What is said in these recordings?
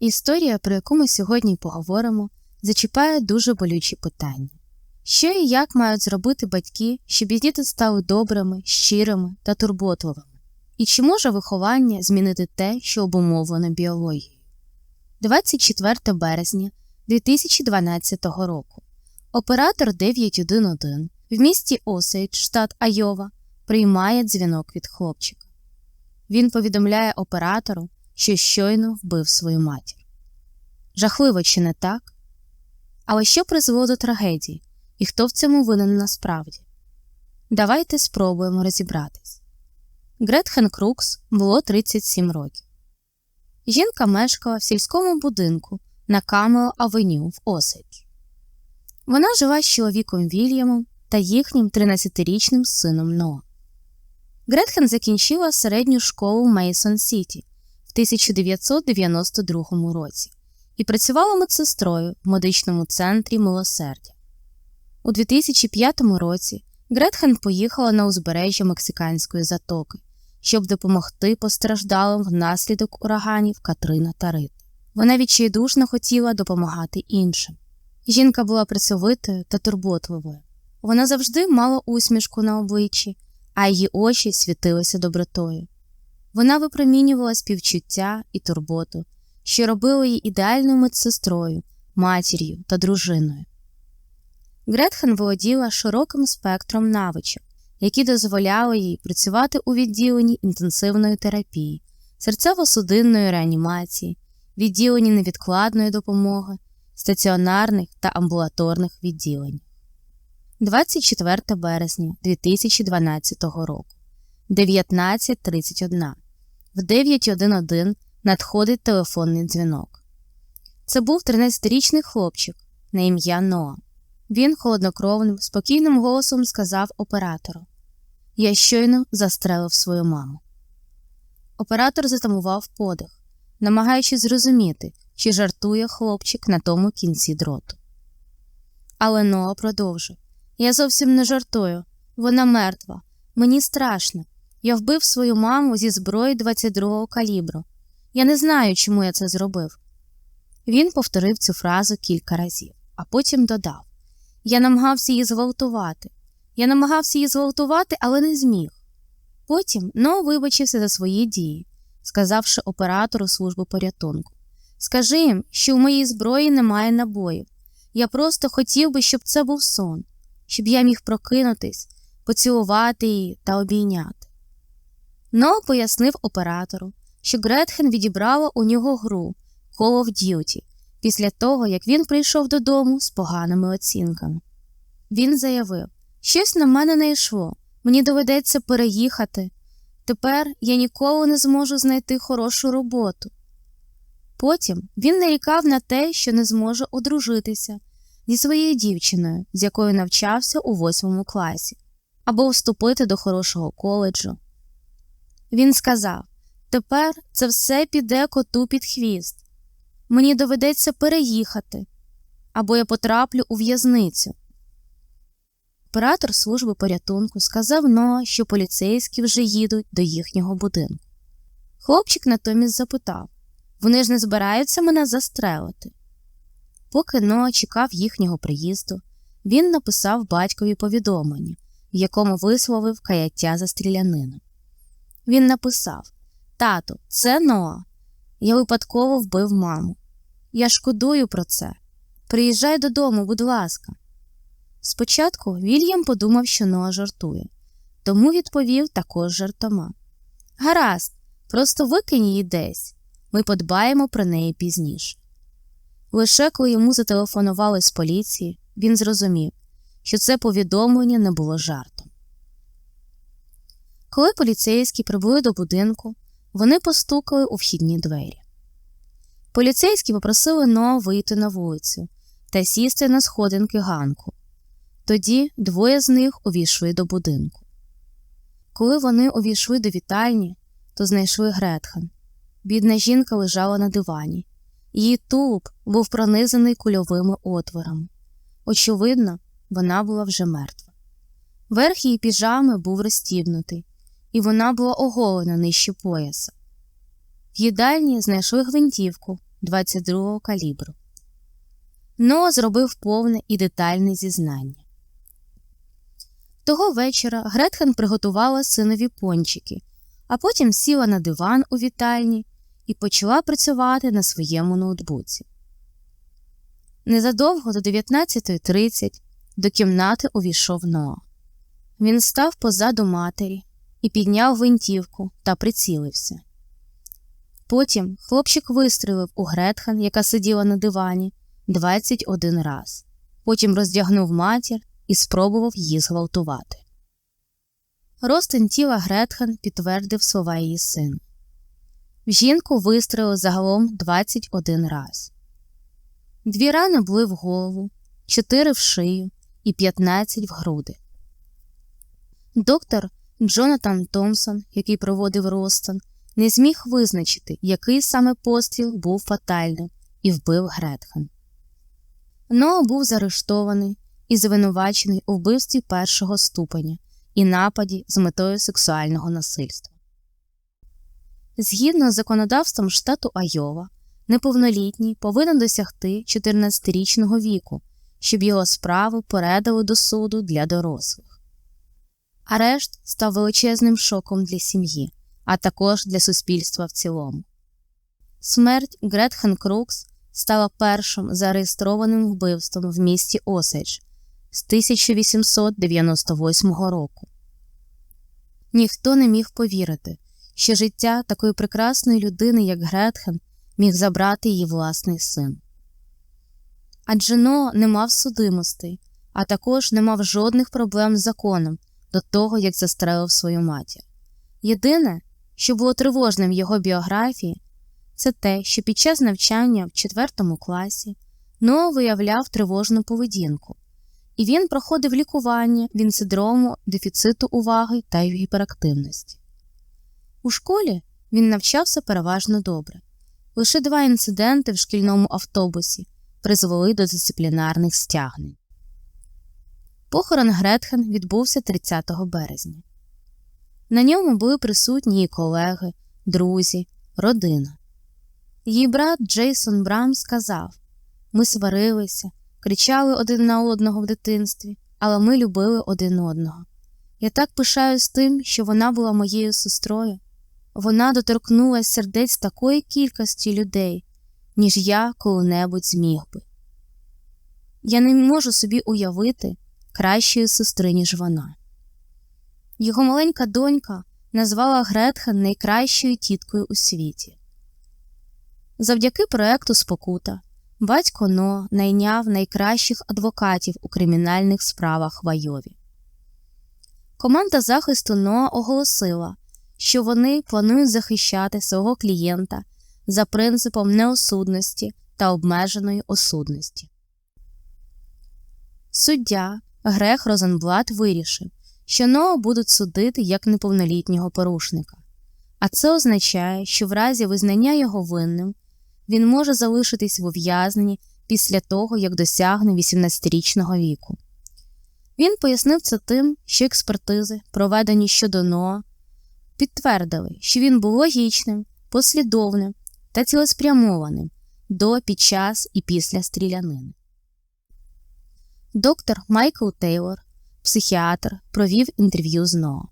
Історія, про яку ми сьогодні поговоримо, зачіпає дуже болючі питання. Що і як мають зробити батьки, щоб їх діти стали добрими, щирими та турботливими? І чи може виховання змінити те, що обумовлено біологією? 24 березня 2012 року оператор 911 в місті Осейдж, штат Айова, приймає дзвінок від хлопчика. Він повідомляє оператору, що щойно вбив свою матір. Жахливо чи не так? Але що призвело до трагедії, і хто в цьому винен насправді? Давайте спробуємо розібратись. Гретхен Крукс було 37 років. Жінка мешкала в сільському будинку на Камео Авеню в Осейдж. Вона жила з чоловіком Вільямом та їхнім 13-річним сином Ноа. Гретхен закінчила середню школу в Мейсон Сіті в 1992 році і працювала медсестрою в медичному центрі милосердя. У 2005 році Гретхен поїхала на узбережжя Мексиканської затоки, щоб допомогти постраждалим внаслідок ураганів Катрина та Рит. Вона відчайдушно хотіла допомагати іншим. Жінка була працьовитою та турботливою. Вона завжди мала усмішку на обличчі, а її очі світилися добротою. Вона випромінювала співчуття і турботу, що робили її ідеальною медсестрою, матір'ю та дружиною. Гретхен володіла широким спектром навичок, які дозволяли їй працювати у відділенні інтенсивної терапії, серцево-судинної реанімації, відділенні невідкладної допомоги, стаціонарних та амбулаторних відділень. 24 березня 2012 року 19.31 в 9.11 надходить телефонний дзвінок. Це був 13-річний хлопчик на ім'я Ноа. Він холоднокровним, спокійним голосом сказав оператору Я щойно застрелив свою маму. Оператор затамував подих, намагаючись зрозуміти, чи жартує хлопчик на тому кінці дроту. Але Ноа продовжив Я зовсім не жартую. Вона мертва. Мені страшно. Я вбив свою маму зі зброї 22-го калібру. Я не знаю, чому я це зробив. Він повторив цю фразу кілька разів, а потім додав Я намагався її зґвалтувати. Я намагався її зґвалтувати, але не зміг. Потім Ноа вибачився за свої дії, сказавши оператору служби порятунку. Скажи їм, що в моїй зброї немає набоїв. Я просто хотів би, щоб це був сон, щоб я міг прокинутись, поцілувати її та обійняти. Но пояснив оператору, що Гретхен відібрала у нього гру Call of Duty після того, як він прийшов додому з поганими оцінками. Він заявив, щось на мене не йшло, мені доведеться переїхати. Тепер я ніколи не зможу знайти хорошу роботу. Потім він нарікав на те, що не зможе одружитися зі своєю дівчиною, з якою навчався у восьмому класі, або вступити до хорошого коледжу. Він сказав Тепер це все піде коту під хвіст. Мені доведеться переїхати, або я потраплю у в'язницю. Оператор служби порятунку сказав Ноа, що поліцейські вже їдуть до їхнього будинку. Хлопчик натомість запитав вони ж не збираються мене застрелити. Поки Ноа чекав їхнього приїзду, він написав батькові повідомлення, в якому висловив каяття за стрілянину. Він написав Тату, це Ноа. Я випадково вбив маму. Я шкодую про це. Приїжджай додому, будь ласка. Спочатку Вільям подумав, що Ноа жартує, тому відповів також жартома. Гаразд, просто викинь її десь. Ми подбаємо про неї пізніше. Лише коли йому зателефонували з поліції, він зрозумів, що це повідомлення не було жартом. Коли поліцейські прибули до будинку, вони постукали у вхідні двері. Поліцейські попросили Ноа вийти на вулицю та сісти на сходинки ганку. Тоді двоє з них увійшли до будинку. Коли вони увійшли до вітальні, то знайшли Гретхен. Бідна жінка лежала на дивані. Її тулуб був пронизаний кульовими отворами. Очевидно, вона була вже мертва. Верх її піжами був розстібнутий, і вона була оголена нижче пояса. В їдальні знайшли гвинтівку 22 калібру. Ноа зробив повне і детальне зізнання. Того вечора Гретхен приготувала синові пончики, а потім сіла на диван у вітальні і почала працювати на своєму ноутбуці. Незадовго до 19.30 до кімнати увійшов Ноа. Він став позаду матері і підняв гвинтівку та прицілився. Потім хлопчик вистрілив у Гретхен, яка сиділа на дивані, 21 раз. Потім роздягнув матір і спробував її зґвалтувати. Ростин тіла Гретхен підтвердив слова її сина. В жінку вистрелили загалом 21 раз. Дві рани були в голову, чотири в шию і 15 в груди. Доктор Джонатан Томпсон, який проводив Ростон, не зміг визначити, який саме постріл був фатальним і вбив Гретхен. Ноа був заарештований і звинувачений у вбивстві першого ступеня і нападі з метою сексуального насильства. Згідно з законодавством штату Айова, неповнолітній повинен досягти 14-річного віку, щоб його справу передали до суду для дорослих. Арешт став величезним шоком для сім'ї, а також для суспільства в цілому. Смерть Гретхен Крукс стала першим зареєстрованим вбивством в місті Осейдж з 1898 року. Ніхто не міг повірити, що життя такої прекрасної людини, як Гретхен, міг забрати її власний син. Адже Но не мав судимостей, а також не мав жодних проблем з законом до того, як застрелив свою матір. Єдине, що було тривожним в його біографії, це те, що під час навчання в четвертому класі Ноа виявляв тривожну поведінку, і він проходив лікування від синдрому дефіциту уваги та гіперактивності. У школі він навчався переважно добре. Лише два інциденти в шкільному автобусі призвели до дисциплінарних стягнень. Похорон Гретхен відбувся 30 березня. На ньому були присутні її колеги, друзі, родина. Її брат Джейсон Брам сказав ми сварилися, кричали один на одного в дитинстві, але ми любили один одного. Я так пишаюсь тим, що вона була моєю сестрою. Вона доторкнулась сердець такої кількості людей, ніж я коли-небудь зміг би. Я не можу собі уявити кращої сестри, ніж вона. Його маленька донька назвала Гретхен найкращою тіткою у світі. Завдяки проекту Спокута батько Но найняв найкращих адвокатів у кримінальних справах в Айові. Команда захисту Но оголосила, що вони планують захищати свого клієнта за принципом неосудності та обмеженої осудності. Суддя Грех Розенблат вирішив, що Ноа будуть судити як неповнолітнього порушника, а це означає, що в разі визнання його винним він може залишитись в ув'язненні після того, як досягне 18-річного віку. Він пояснив це тим, що експертизи, проведені щодо Ноа, підтвердили, що він був логічним, послідовним та цілеспрямованим до, під час і після стрілянини. Доктор Майкл Тейлор, психіатр, провів інтерв'ю з Ноа.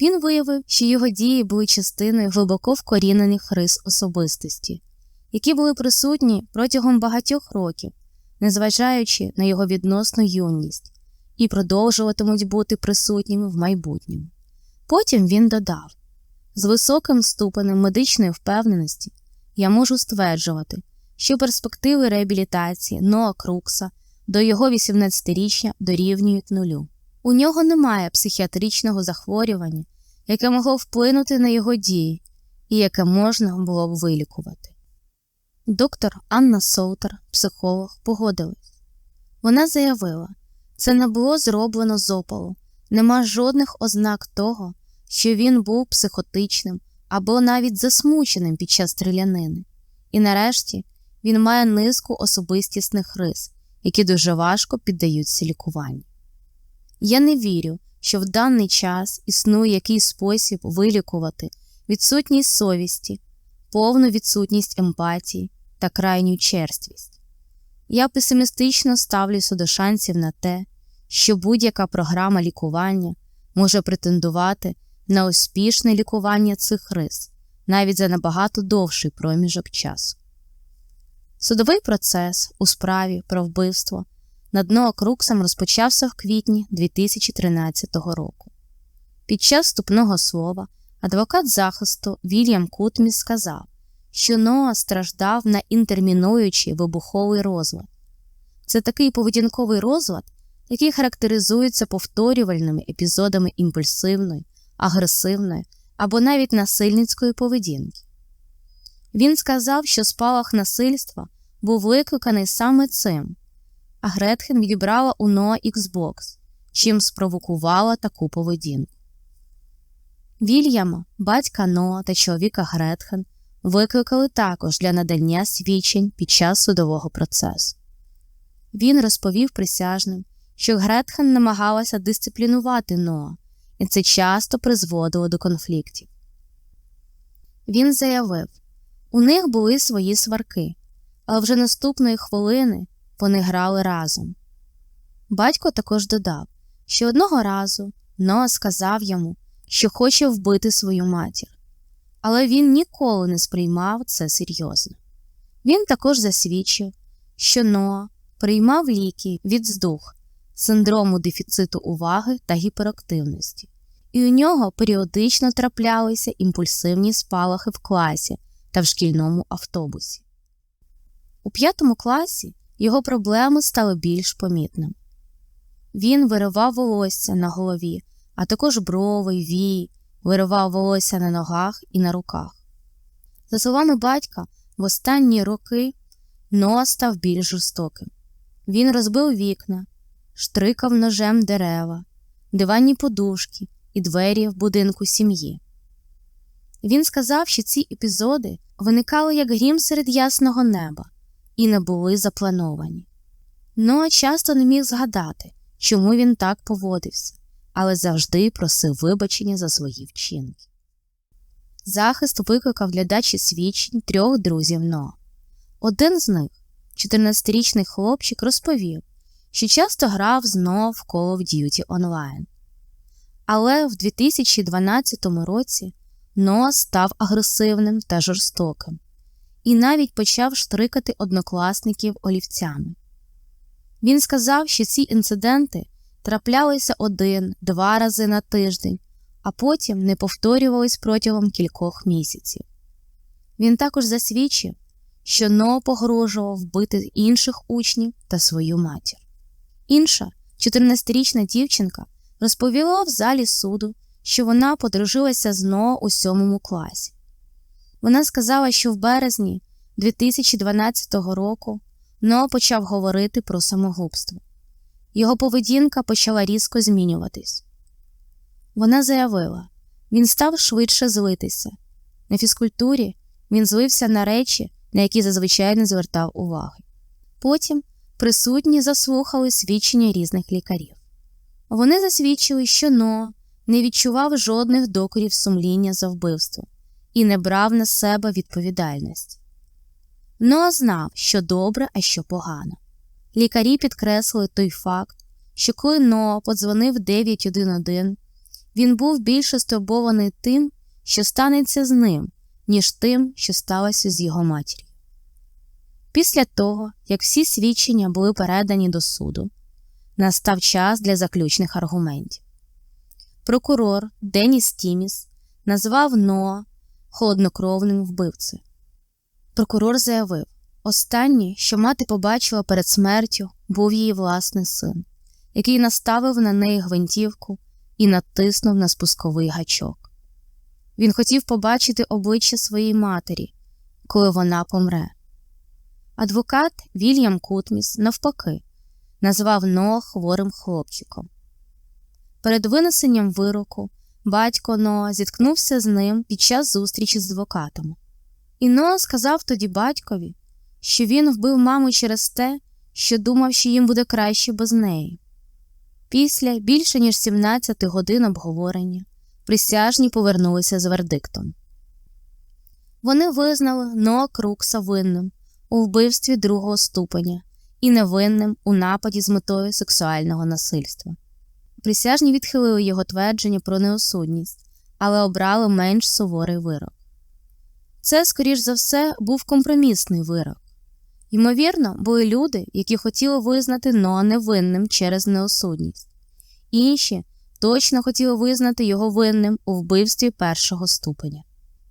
Він виявив, що його дії були частиною глибоко вкорінених рис особистості, які були присутні протягом багатьох років, незважаючи на його відносну юність, і продовжуватимуть бути присутніми в майбутньому. Потім він додав з високим ступенем медичної впевненості я можу стверджувати, що перспективи реабілітації Ноа Крукса до його 18-річчя дорівнюють нулю. У нього немає психіатричного захворювання, яке могло вплинути на його дії і яке можна було б вилікувати. Доктор Анна Соутер, психолог, погодилась. Вона заявила, це не було зроблено з опалу, нема жодних ознак того, що він був психотичним або навіть засмученим під час стрілянини, і нарешті він має низку особистісних рис, які дуже важко піддаються лікуванню. Я не вірю, що в даний час існує якийсь спосіб вилікувати відсутність совісті, повну відсутність емпатії та крайню черствість. Я песимістично ставлюся до шансів на те, що будь-яка програма лікування може претендувати на успішне лікування цих рис навіть за набагато довший проміжок часу. Судовий процес у справі про вбивство над Ноа Круксом розпочався в квітні 2013 року. Під час вступного слова адвокат захисту Вільям Кутміс сказав, що Ноа страждав на інтермінуючий вибуховий розлад. Це такий поведінковий розлад, який характеризується повторювальними епізодами імпульсивної, агресивної або навіть насильницької поведінки. Він сказав, що спалах насильства був викликаний саме цим, а Гретхен відібрала у Ноа Xbox, чим спровокувала таку поведінку. Вільяма, батька Ноа та чоловіка Гретхен викликали також для надання свідчень під час судового процесу. Він розповів присяжним, що Гретхен намагалася дисциплінувати Ноа, і це часто призводило до конфліктів. Він заявив у них були свої сварки, але вже наступної хвилини вони грали разом. Батько також додав, що одного разу Ноа сказав йому, що хоче вбити свою матір, але він ніколи не сприймав це серйозно. Він також засвідчив, що Ноа приймав ліки від здух, синдрому дефіциту уваги та гіперактивності, і у нього періодично траплялися імпульсивні спалахи в класі та в шкільному автобусі. У п'ятому класі його проблеми стали більш помітними. Він виривав волосся на голові, а також брови, вій, виривав волосся на ногах і на руках. За словами батька, в останні роки Ноа став більш жорстоким. Він розбив вікна, штрикав ножем дерева, диванні подушки і двері в будинку сім'ї. Він сказав, що ці епізоди виникали як грім серед ясного неба і не були заплановані. Ноа часто не міг згадати, чому він так поводився, але завжди просив вибачення за свої вчинки. Захист викликав для дачі свідчень трьох друзів Ноа. Один з них, 14-річний хлопчик, розповів, що часто грав з Ноа в Call of Duty Online. Але в 2012 році Ноа став агресивним та жорстоким і навіть почав штрикати однокласників олівцями. Він сказав, що ці інциденти траплялися один-два рази на тиждень, а потім не повторювались протягом кількох місяців. Він також засвідчив, що Ноа погрожував вбити інших учнів та свою матір. Інша 14-річна дівчинка розповіла в залі суду, що вона подружилася з Ноа у сьомому класі. Вона сказала, що в березні 2012 року Ноа почав говорити про самогубство. Його поведінка почала різко змінюватись. Вона заявила, він став швидше злитися. На фізкультурі він злився на речі, на які зазвичай не звертав уваги. Потім присутні заслухали свідчення різних лікарів. Вони засвідчили, що Ноа не відчував жодних докорів сумління за вбивство і не брав на себе відповідальність. Ноа знав, що добре, а що погано. Лікарі підкреслили той факт, що коли Ноа подзвонив 911, він був більше стурбований тим, що станеться з ним, ніж тим, що сталося з його матір'ю. Після того, як всі свідчення були передані до суду, настав час для заключних аргументів. Прокурор Деніс Тіміс назвав Ноа холоднокровним вбивцею. Прокурор заявив останнє, що мати побачила перед смертю, був її власний син, який наставив на неї гвинтівку і натиснув на спусковий гачок. Він хотів побачити обличчя своєї матері, коли вона помре. Адвокат Вільям Кутміс, навпаки, назвав Ноа хворим хлопчиком. Перед винесенням вироку батько Ноа зіткнувся з ним під час зустрічі з адвокатом. І Ноа сказав тоді батькові, що він вбив маму через те, що думав, що їм буде краще без неї. Після більше ніж 17 годин обговорення присяжні повернулися з вердиктом. Вони визнали Ноа Крукса винним у вбивстві другого ступеня і невинним у нападі з метою сексуального насильства. Присяжні відхилили його твердження про неосудність, але обрали менш суворий вирок. Це, скоріш за все, був компромісний вирок. Ймовірно, були люди, які хотіли визнати Ноа невинним через неосудність, інші точно хотіли визнати його винним у вбивстві першого ступеня.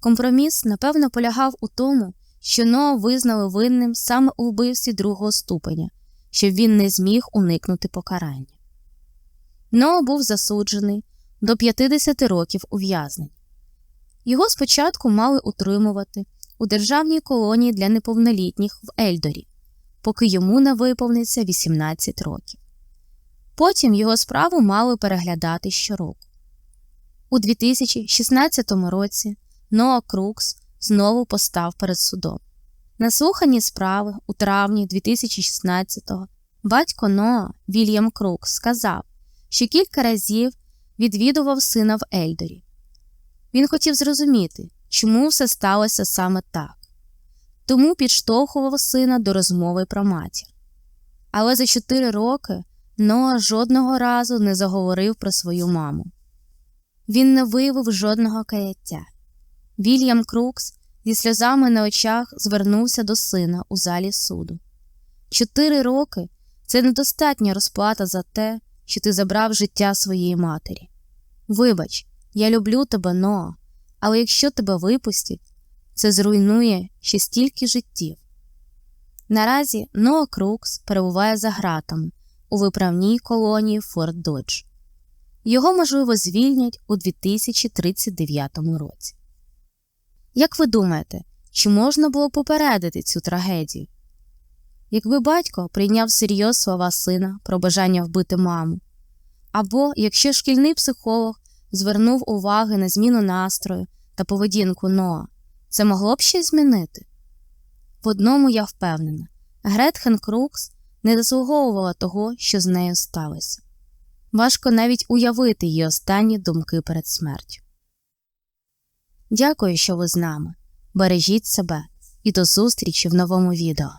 Компроміс, напевно, полягав у тому, що Ноа визнали винним саме у вбивстві другого ступеня, щоб він не зміг уникнути покарання. Ноа був засуджений до 50 років ув'язнень. Його спочатку мали утримувати у державній колонії для неповнолітніх в Ельдорі, поки йому не виповниться 18 років. Потім його справу мали переглядати щороку. У 2016 році Ноа Крукс знову постав перед судом. На слуханні справи у травні 2016-го батько Ноа Вільям Крукс сказав, що кілька разів відвідував сина в Ельдорі. Він хотів зрозуміти, чому все сталося саме так, тому підштовхував сина до розмови про матір. Але за чотири роки Ноа жодного разу не заговорив про свою маму. Він не виявив жодного каяття. Вільям Крукс зі сльозами на очах звернувся до сина у залі суду. Чотири роки це недостатня розплата за те, що ти забрав життя своєї матері. Вибач, я люблю тебе, Ноа, але якщо тебе випустять, це зруйнує ще стільки життів. Наразі Ноа Крукс перебуває за гратами у виправній колонії Форт Додж. Його, можливо, звільнять у 2039 році. Як ви думаєте, чи можна було попередити цю трагедію? Якби батько прийняв серйоз слова сина про бажання вбити маму, або якщо шкільний психолог звернув уваги на зміну настрою та поведінку Ноа, це могло б щось змінити? В одному я впевнена, Гретхен Крукс не заслуговувала того, що з нею сталося. Важко навіть уявити її останні думки перед смертю. Дякую, що ви з нами. Бережіть себе і до зустрічі в новому відео.